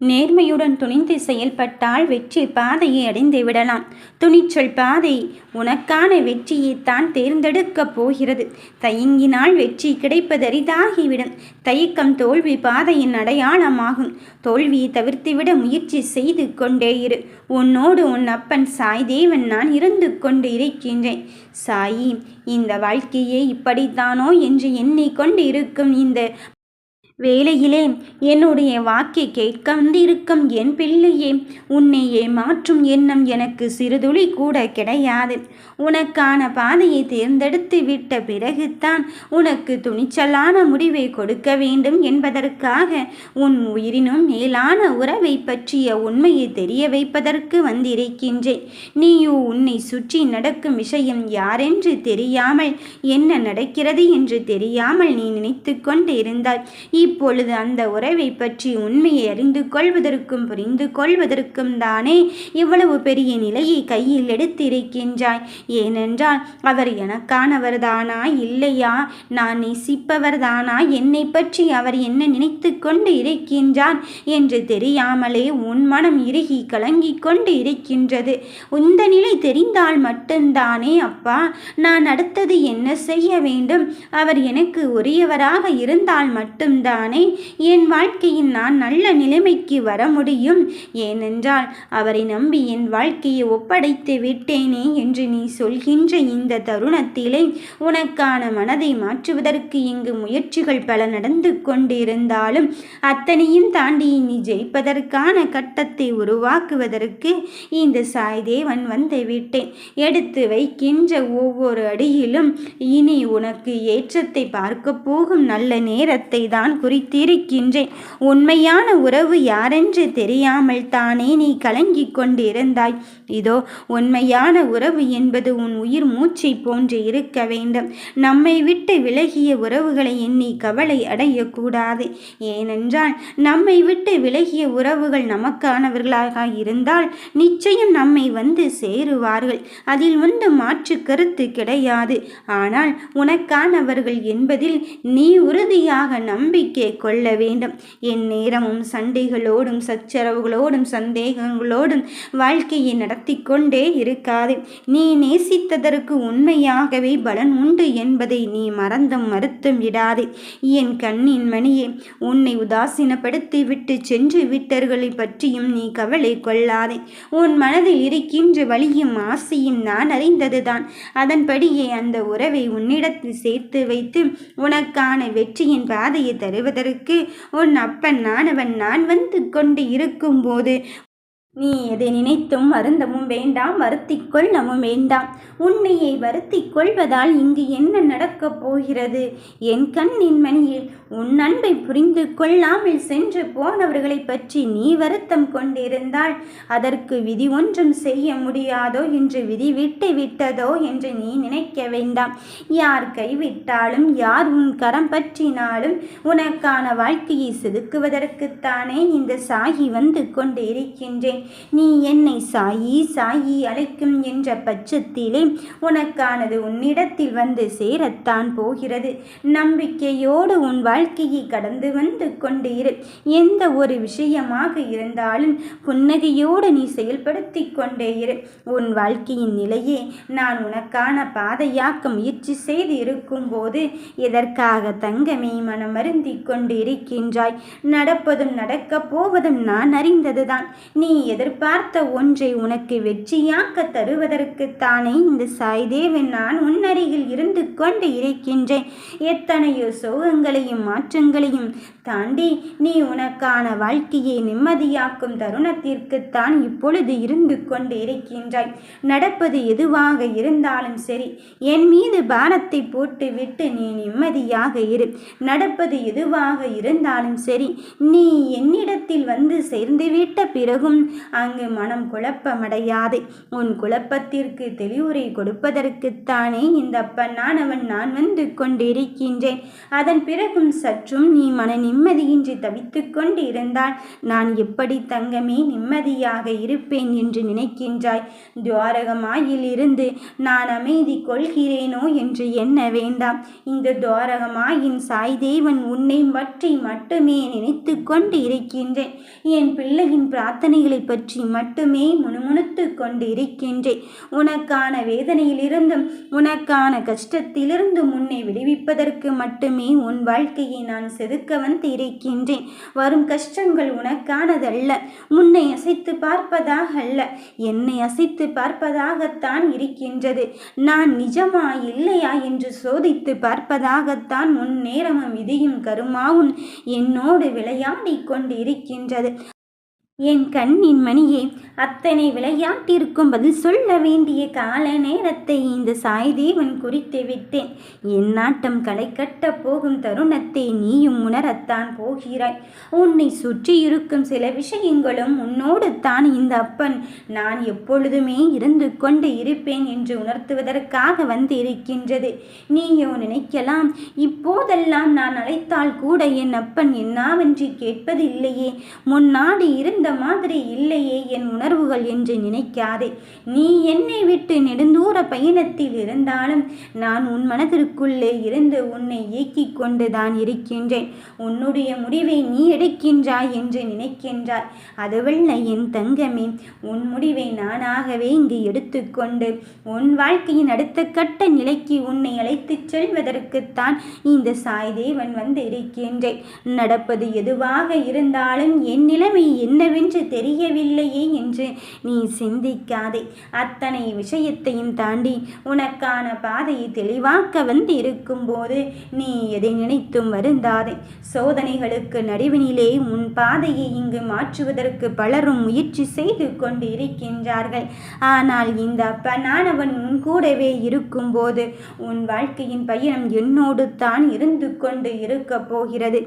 நேர்மையுடன் துணிந்து செயல்பட்டால் வெற்றி பாதையை அடைந்து விடலாம். துணிச்சல் பாதை உனக்கான வெற்றியைத்தான் தேர்ந்தெடுக்கப் போகிறது. தயங்கினால் வெற்றி கிடைப்பதரிதாகிவிடும் தயக்கம் தோல்வி பாதையின் அடையாளமாகும். தோல்வியை தவிர்த்துவிட முயற்சி செய்து கொண்டே இரு. உன்னோடு உன் அப்பன் சாய் தேவன் நான் இருந்து கொண்டு இருக்கின்றேன். சாயி இந்த வாழ்க்கையே இப்படித்தானோ என்று எண்ணிக்கொண்டு இருக்கும் இந்த வேளையிலே என்னுடைய வாக்கை கேட்க வந்திருக்கும் என் பிள்ளையே உன்னை ஏமாற்றும் எண்ணம் எனக்கு சிறுதுளி கூட கிடையாது. உனக்கான பாதையை தேர்ந்தெடுத்து விட்ட பிறகுதான் உனக்கு துணிச்சலான முடிவை கொடுக்க வேண்டும் என்பதற்காக உன் உயிரினும் மேலான உறவை பற்றிய உண்மையை தெரிய வைப்பதற்கு வந்திருக்கின்றேன். நீயோ உன்னை சுற்றி நடக்கும் விஷயம் யாரென்று தெரியாமல் என்ன நடக்கிறது என்று தெரியாமல் நீ நினைத்து கொண்டு இருந்தாய் இப்பொழுது அந்த உறவை பற்றி உண்மையை அறிந்து கொள்வதற்கும் புரிந்து கொள்வதற்கும் தானே இவ்வளவு பெரிய நிலையை கையில் எடுத்திருக்கின்றாய். ஏனென்றால் அவர் எனக்கானவர்தானா இல்லையா? நான் நேசிப்பவர்தானா? என்னை பற்றி அவர் என்ன நினைத்து கொண்டு இருக்கின்றார் என்று தெரியாமலே உன் மனம் இறுகி கலங்கிக் கொண்டு இருக்கின்றது. இந்த நிலை தெரிந்தால் மட்டும்தானே அப்பா. நான் அடுத்தது என்ன செய்ய வேண்டும்? அவர் எனக்கு உரியவராக இருந்தால் மட்டும்தான் என் வாழ்க்கையில் நான் நல்ல நிலைமைக்கு வர முடியும். ஏனென்றால் அவரை நம்பி என் வாழ்க்கையை ஒப்படைத்து விட்டேனே என்று நீ சொல்கின்ற இந்த தருணத்திலே உனக்கான மனதை மாற்றுவதற்கு இங்கு முயற்சிகள் பல நடந்து கொண்டிருந்தாலும் அத்தனையும் தாண்டி நீ ஜெயிப்பதற்கான கட்டத்தை உருவாக்குவதற்கு இந்த சாய்தேவன் வந்து விட்டேன் எடுத்து வைக்கின்ற ஒவ்வொரு அடியிலும் இனி உனக்கு ஏற்றத்தை பார்க்க போகும் நல்ல நேரத்தை தான் குறித்திருக்கின்றேன். உண்மையான உறவு யாரென்று தெரியாமல் தானே நீ கலங்கிக் கொண்டிருந்தாய். இதோ உண்மையான உறவு என்பது உன் உயிர் மூச்சை போன்று இருக்க வேண்டும். நம்மை விட்டு விலகிய உறவுகளை எண்ணி கவலை அடையக்கூடாது. ஏனென்றால் நம்மை விட்டு விலகிய உறவுகள் நமக்கானவர்களாக இருந்தால் நிச்சயம் நம்மை வந்து சேருவார்கள். அதில் ஒன்று மாற்று கருத்து கிடையாது. ஆனால் உனக்கானவர்கள் என்பதில் நீ உறுதியாக நம்பிக்கை கொள்ள வேண்டும் என் நேரமும் சண்டைகளோடும் சச்சரவுகளோடும் சந்தேகங்களோடும் வாழ்க்கையை நடத்தி கொண்டே இருக்காது. நீ நேசித்ததற்கு உண்மையாகவே பலன் உண்டு என்பதை நீ மறந்தும் மறுத்தும் விடாதே. என் கண்ணின் மணியே உன்னை உதாசீனப்படுத்தி விட்டு சென்று விட்டர்களை பற்றியும் நீ கவலை கொள்ளாதே. உன் மனதில் இருக்கின்ற வழியும் ஆசையும் நான் அறிந்ததுதான். அதன்படியே அந்த உறவை உன்னிடத்தில் சேர்த்து வைத்து உனக்கான வெற்றியின் பாதையை தருவதற்கு உன் அப்பன் நானவன் நான் வந்து கொண்டு இருக்கும்போது நீ எதை நினைத்தும் வருந்தவும் வேண்டாம் வருத்திக் கொள்ளவும் வேண்டாம். உன்னையை வருத்திக் கொள்வதால் இங்கு என்ன நடக்கப் போகிறது? என் கண்ணின் மணியில் உன் அன்பை புரிந்து கொள்ளாமல் சென்று போனவர்களை பற்றி நீ வருத்தம் கொண்டிருந்தால் அதற்கு விதி ஒன்றும் செய்ய முடியாதோ என்று விதி விட்டு விட்டதோ என்று நீ நினைக்க வேண்டாம். யார் கைவிட்டாலும் யார் உன் கரம் பற்றினாலும் உனக்கான வாழ்க்கையை செதுக்குவதற்குத்தானே இந்த சாகி வந்து கொண்டு இருக்கின்றேன் நீ என்னை சாயி சாயி அழைக்கும் என்ற பட்சத்திலே உனக்கானது உன்னிடத்தில் வந்து சேரத்தான் போகிறது. நம்பிக்கையோடு உன் வாழ்க்கையை கடந்து வந்து கொண்டு இரு. எந்த ஒரு விஷயமாக இருந்தாலும் புன்னகையோடு நீ செயல்படுத்தி கொண்டே இரு. உன் வாழ்க்கையின் நிலையே நான் உனக்கான பாதையாக்க முயற்சி செய்து இருக்கும்போது எதற்காக தங்கமே மனமருந்தி கொண்டு இருக்கின்றாய்? நடப்பதும் நடக்கப் போவதும் நான் அறிந்ததுதான். நீ எதிர்பார்த்த ஒன்றை உனக்கு வெற்றியாக்க தருவதற்குத்தானே இந்த சாய்தேவன். நான் உன்னருகில் இருந்து கொண்டு இருக்கின்றேன். எத்தனையோ சோகங்களையும் மாற்றங்களையும் தாண்டி நீ உனக்கான வாழ்க்கையை நிம்மதியாக்கும் தருணத்திற்குத்தான் இப்பொழுது இருந்து கொண்டு இருக்கின்றாய். நடப்பது எதுவாக இருந்தாலும் சரி என் மீது பாரத்தை போட்டு விட்டு நீ நிம்மதியாக இரு. நடப்பது எதுவாக இருந்தாலும் சரி நீ என்னிடத்தில் வந்து சேர்ந்துவிட்ட பிறகும் அங்கு மனம் குழப்பமடையாது. உன் குழப்பத்திற்கு தெளிவுரை கொடுப்பதற்குத்தானே இந்த அப்பனானவன் நான் வந்து கொண்டிருக்கின்றேன். அதன் பிறகும் சற்றும் நீ மன நிம்மதியின்றி தவித்து கொண்டு இருந்தால் நான் எப்படி தங்கமே நிம்மதியாக இருப்பேன் என்று நினைக்கின்றாய். துவாரகமாயில் இருந்து நான் அமைதி கொள்கிறேனோ என்று எண்ண வேண்டாம். இந்த துவாரகமாயின் சாய்தேவன் உன்னை பற்றி மட்டுமே நினைத்து கொண்டு இருக்கின்றேன் என் பிள்ளையின் பிரார்த்தனைகளை பற்றி மட்டுமே முணுமுணுத்து கொண்டு இருக்கின்றேன் உனக்கான வேதனையிலிருந்தும் உனக்கான கஷ்டத்திலிருந்தும் முன்னே விடுவிப்பதற்கு மட்டுமே உன் வாழ்க்கையை நான் செதுக்க வந்து இருக்கின்றேன் வரும் கஷ்டங்கள் உனக்கானதல்ல உன்னை அசைத்து பார்ப்பதாக அல்ல என்னை அசைத்து பார்ப்பதாகத்தான் இருக்கின்றது. நான் நிஜமா இல்லையா என்று சோதித்து பார்ப்பதாகத்தான் உன் நேரமும் விதியும் கருமாவும் என்னோடு விளையாடி கொண்டு இருக்கின்றது என் கண்ணின் மணியே அத்தனை விளையாட்டிருக்கும் பதில் சொல்ல வேண்டிய கால நேரத்தை இந்த சாய்தேவன் குறித்து விட்டேன். என் நாட்டம் களை கட்டப் போகும் தருணத்தை நீயும் உணரத்தான் போகிறாய். உன்னை சுற்றி இருக்கும் சில விஷயங்களும் உன்னோடு தான் இந்த அப்பன். நான் எப்பொழுதுமே இருந்து கொண்டு இருப்பேன் என்று உணர்த்துவதற்காக வந்து இருக்கின்றது நீயோ நினைக்கலாம் இப்போதெல்லாம் நான் அழைத்தால் கூட என் அப்பன் என்னாவென்று கேட்பதில்லையே. முன்னாடி இருந்த மாதிரி இல்லையே என் உணர்வுகள் என்று நினைக்காதே. நீ என்னை விட்டு நெடுந்தூர பயணத்தில் இருந்தாலும் நான் உன் மனதிற்குள்ளே இருந்து உன்னை இயக்கிக் கொண்டுதான் இருக்கின்றேன். உன்னுடைய முடிவை நீ எடுக்கின்றாய் என்று நினைக்கின்றாய். அதுவல்ல என் தங்கமே உன் முடிவை நானாகவே இங்கு எடுத்துக்கொண்டு உன் வாழ்க்கையின் அடுத்த கட்ட நிலைக்கு உன்னை அழைத்துச் செல்வதற்குத்தான் இந்த சாய்தேவன் வந்து இருக்கின்றேன். நடப்பது எதுவாக இருந்தாலும் என் நிலைமை என்னவே என்னவென்று தெரியவில்லையே என்று நீ சிந்திக்காதே. அத்தனை விஷயத்தையும் தாண்டி உனக்கான பாதையை தெளிவாக்க வந்து இருக்கும்போது நீ எதை நினைத்தும் வருந்தாதே. சோதனைகளுக்கு நடுவினிலே உன் பாதையை இங்கு மாற்றுவதற்கு பலரும் முயற்சி செய்து கொண்டு இருக்கின்றார்கள் ஆனால் இந்த அப்பனானவன் உன் கூடவே இருக்கும்போது உன் வாழ்க்கையின் பயணம் என்னோடு தான் இருந்து கொண்டு இருக்க போகிறது.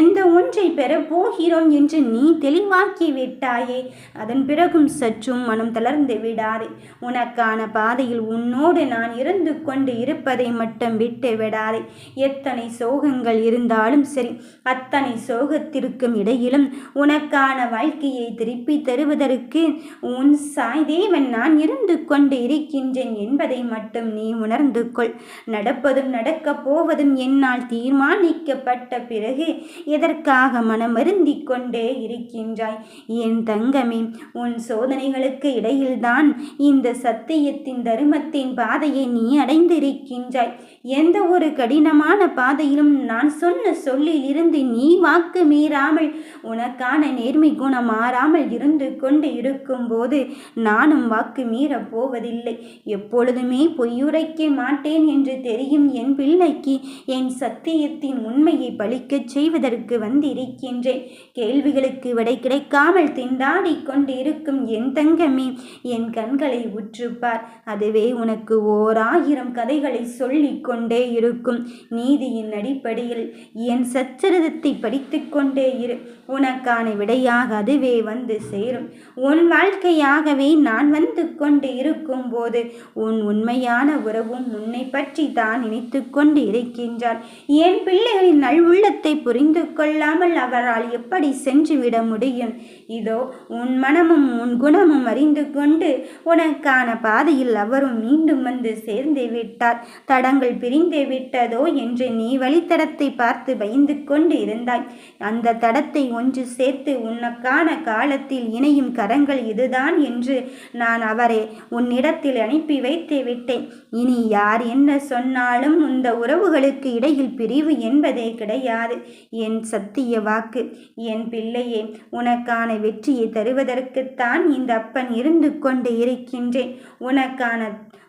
எந்த ஒன்றை பெறப்போகிறோம் என்று நீ தெளிவாக்கி விட்டாயே. அதன் பிறகும் சற்றும் மனம் தளர்ந்து விடாதே. உனக்கான பாதையில் உன்னோடு நான் இருந்து கொண்டு இருப்பதை மட்டும் விட்டு விடாதே. எத்தனை சோகங்கள் இருந்தாலும் சரி அத்தனை சோகத்திற்கும் இடையிலும் உனக்கான வாழ்க்கையை திருப்பி தருவதற்கு உன் சாய் தேவன் நான் இருந்து கொண்டு இருக்கின்றேன் என்பதை மட்டும் நீ உணர்ந்து கொள். நடப்பதும் நடக்கப் போவதும் என்னால் தீர்மானிக்கப்பட்ட பிறகு எதற்காக மனமருந்திக் கொண்டே இருக்கின்றாய்? என் தங்கமே உன் சோதனைகளுக்கு இடையில்தான் இந்த சத்தியத்தின் தருமத்தின் பாதையை நீ அடைந்திருக்கின்றாய். எந்த ஒரு கடினமான பாதையிலும் நான் சொன்ன சொல்லில் இருந்து நீ வாக்கு மீறாமல் உனக்கான நேர்மை குணம் மாறாமல் இருந்து கொண்டு இருக்கும்போது நானும் வாக்கு மீறப் போவதில்லை. எப்பொழுதுமே பொய்யுரைக்க மாட்டேன் என்று தெரியும் என் பிள்ளைக்கு என் சத்தியத்தின் உண்மையை பழிக்கச் செய்வதற்கு வந்திருக்கின்றேன். கேள்விகளுக்கு விடை கிடைக்காமல் திண்டாடி கொண்டு இருக்கும் என் தங்கமே என் கண்களை உற்றுப்பார். அதுவே உனக்கு ஓர் ஆயிரம் கதைகளை சொல்லிக் கொண்டே இருக்கும். நீதியின் அடிப்படையில் என் சச்சரிதத்தை படித்து கொண்டே இரு. உனக்கான விடையாக அதுவே வந்து சேரும். உன் வாழ்க்கையாகவே நான் வந்து கொண்டு இருக்கும் போது உன் உண்மையான உறவும் உன்னை பற்றி தான் நினைத்து கொண்டு இருக்கின்றார் என் பிள்ளைகளின் நல்வுள்ளத்தை புரிந்து கொள்ளாமல் அவரால் எப்படி சென்றுவிட முடியும்? இதோ உன் மனமும் உன் குணமும் அறிந்து கொண்டு உனக்கான பாதையில் அவரும் மீண்டும் வந்து சேர்ந்து விட்டார். தடங்கள் பிரிந்து விட்டதோ என்று நீ வழித்தடத்தை பார்த்து பயந்து கொண்டு இருந்தாய். அந்த தடத்தை ஒன்று சேர்த்து உனக்கான காலத்தில் இணையும் கரங்கள் இதுதான் என்று நான் அவரை உன்னிடத்தில் அனுப்பி வைத்து விட்டேன். இனி யார் என்ன சொன்னாலும் இந்த உறவுகளுக்கு இடையில் பிரிவு என்பதே கிடையாது. என் சத்திய வாக்கு. என் பிள்ளையே உனக்கான வெற்றியை தருவதற்குத்தான் இந்த அப்பன் இருந்து கொண்டு இருக்கின்றேன். உனக்கான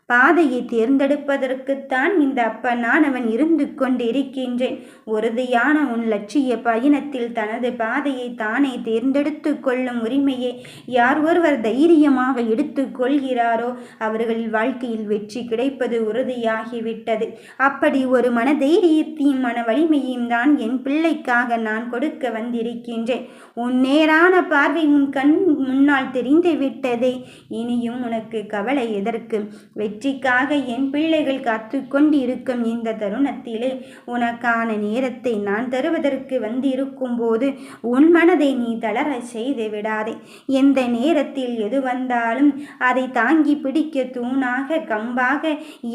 பாதையை தேர்ந்தெடுப்பதற்குத்தான் இந்த அப்பனானவன் இருந்து கொண்டிருக்கின்றேன். உறுதியான உன் லட்சிய பயணத்தில் தனது பாதையை தானே தேர்ந்தெடுத்து கொள்ளும் உரிமையை யார் ஒருவர் தைரியமாக எடுத்து கொள்கிறாரோ அவர்களின் வாழ்க்கையில் வெற்றி கிடைப்பது உறுதியாகிவிட்டது. அப்படி ஒரு மன தைரியத்தையும் மன வலிமையும் தான் என் பிள்ளைக்காக நான் கொடுக்க வந்திருக்கின்றேன். உன் நேரான பார்வை உன் கண் முன்னால் தெரிந்து விட்டதே இனியும் உனக்கு கவலை எதற்கு? வெற்றி வெற்றிக்காக என் பிள்ளைகள் காத்து கொண்டிருக்கும் இந்த தருணத்திலே உனக்கான நேரத்தை நான் தருவதற்கு வந்திருக்கும் போது உன் மனதை நீ தளர செய்து விடாதே. எந்த நேரத்தில் எது வந்தாலும் அதை தாங்கி பிடிக்க தூணாக கம்பாக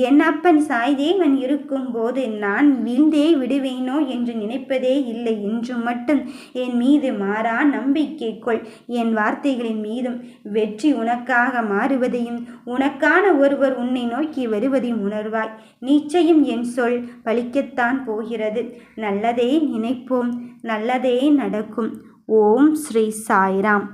என் அப்பன் சாய்தேவன் இருக்கும் போது நான் வீழ்ந்தே விடுவேனோ என்று நினைப்பதே இல்லை. என்று மட்டும் என் மீது மாறா நம்பிக்கை கொள். என் வார்த்தைகளின் மீதும் வெற்றி உனக்காக மாறுவதையும் உனக்கான ஒருவர் உன்னை நோக்கி வருவதையும் உணர்வாய். நிச்சயம் என் சொல் பலிக்கத்தான் போகிறது. நல்லதே நினைப்போம். நல்லதே நடக்கும். ஓம் ஸ்ரீ சாய்ராம்.